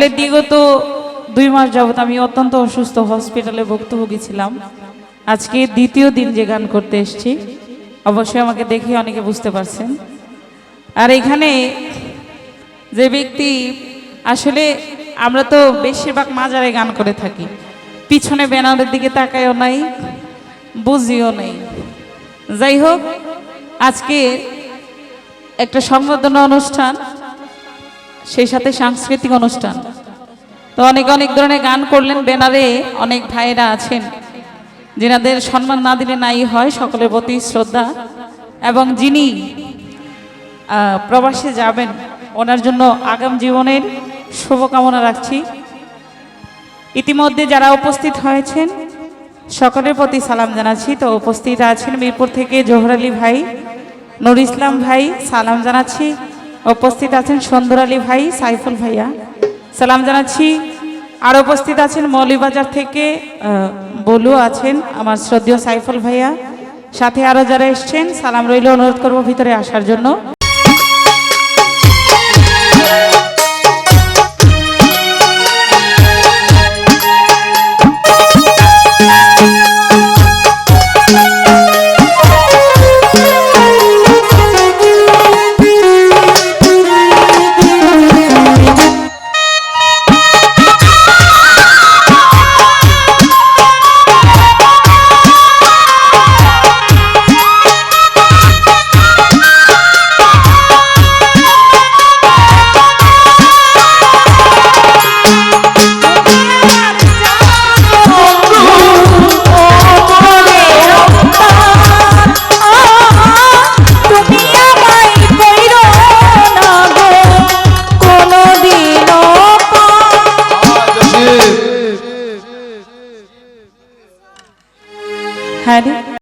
আসলে বিগত দুই মাস যাবত আমি অত্যন্ত অসুস্থ হসপিটালে ভুক্তভোগী ছিলাম। আজকে দ্বিতীয় দিন যে গান করতে এসেছি, অবশ্যই আমাকে দেখে অনেকে বুঝতে পারছেন। আর এখানে যে ব্যক্তি, আসলে আমরা তো বেশিরভাগ মাজারে গান করে থাকি। পিছনে ব্যানারের দিকে তাকায়ও নাই, বুঝিও নেই। যাই হোক, আজকে একটা সংবর্ধনা অনুষ্ঠান। সেই সাথে সাংস্কৃতিক অনুষ্ঠান। তো অনেক অনেক ধরনের গান করলেন ব্যানারে অনেক ভাইয়েরা আছেন, যেনাদের সম্মান না দিলে নাই হয় সকলের প্রতি শ্রদ্ধা। এবং যিনি প্রবাসে যাবেন, ওনার জন্য আগাম জীবনের শুভকামনা রাখছি। ইতিমধ্যে যারা উপস্থিত হয়েছেন, সকলের প্রতি সালাম জানাচ্ছি। তো উপস্থিত আছেন মিরপুর থেকে জোহর আলী ভাই, নুর ইসলাম ভাই, সালাম জানাচ্ছি। উপস্থিত আছেন সুন্দর আলী ভাই, সাইফুল ভাইয়া। সালাম জানাচ্ছি। আর উপস্থিত আছেন মৌলিবাজার থেকে বলু আছেন আমার শ্রদ্ধেয় সাইফুল ভাইয়া। সাথে আরও যারা এসছেন, সালাম রইল, অনুরোধ করব ভিতরে আসার জন্য। হ্যাঁ রে